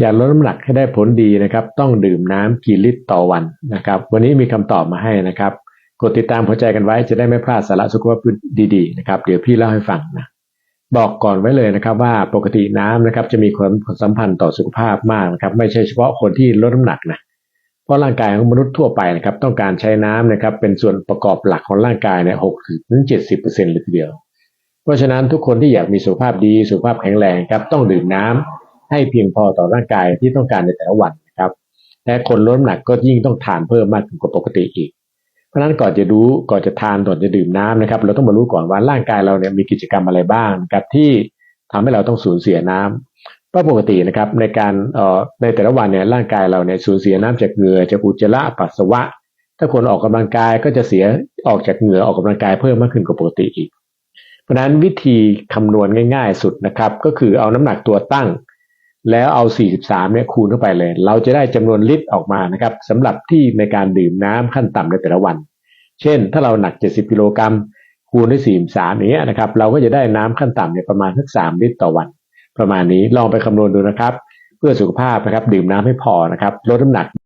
อยากลดน้ำหนักให้ได้ผลดีนะครับ ต้องดื่มน้ำกี่ลิตรต่อวันนะครับ วันนี้มีคำตอบมาให้นะครับ กดติดตามหัวใจกันไว้จะได้ไม่พลาดสาระสุขภาพดีๆนะครับ เดี๋ยวพี่เล่าให้ฟังนะบอกก่อนไว้เลยนะครับว่าปกติน้ำนะครับจะมีผลสัมพันธ์ต่อสุขภาพมากนะครับ ไม่ใช่เฉพาะคนที่ลดน้ำหนักนะเพราะร่างกายของมนุษย์ทั่วไปนะครับ ต้องการใช้น้ำนะครับ เป็นส่วนประกอบหลักของร่างกายเนี่ยหกถึงเจ็ดสิบเปอร์เซ็นต์เลยทีเดียว เพราะฉะนั้นทุกคนที่อยากมีสุขภาพดีสุขภาพแข็งแรงครับต้องดื่มน้ำ ให้เพียงพอต่อร่างกายที่ต้องการในแต่ละวันนะครับและคนลดน้ำหนักก็ยิ่งต้องทานเพิ่มมากกว่าปกติอีก เพราะฉะนั้นก่อนจะรู้ก่อนจะทานก่อนจะดื่มน้ำนะครับ เราต้องมารู้ก่อนว่าร่างกายเราเนี่ยมีกิจกรรมอะไรบ้างนะครับที่ทำให้เราต้องสูญเสียน้ำเพราะปกตินะครับในการเอ่อในแต่ละวันเนี่ยร่างกายเราเนี่ยสูญเสียน้ำจากเหงื่อจากอุจจาระปัสสาวะ ถ้าคนออกกำลังกายก็จะเสียออกจากเหงื่อออกกำลังกายเพิ่มมากขึ้นกว่าปกติอีก เพราะนั้นวิธีคำนวณง่าย ๆ สุดนะครับ ก็คือเอาน้ำหนักตัวตั้ง แล้วเอา 43 เนี่ยคูณเข้าไปเลย เราจะได้จำนวนลิตรออกมานะครับสำหรับที่ในการดื่มน้ำขั้นต่ำในแต่ละวัน เช่น ถ้าเราหนัก 70 กิโลกรัมคูณด้วย 43อย่างเงี้ยนะครับ เราก็จะได้น้ำขั้นต่ำเนี่ยประมาณสัก 3 ลิตรต่อวัน ประมาณนี้ลองไปคำนวณดูนะครับ เพื่อสุขภาพนะครับ ดื่มน้ำให้พอนะครับลดน้ำหนัก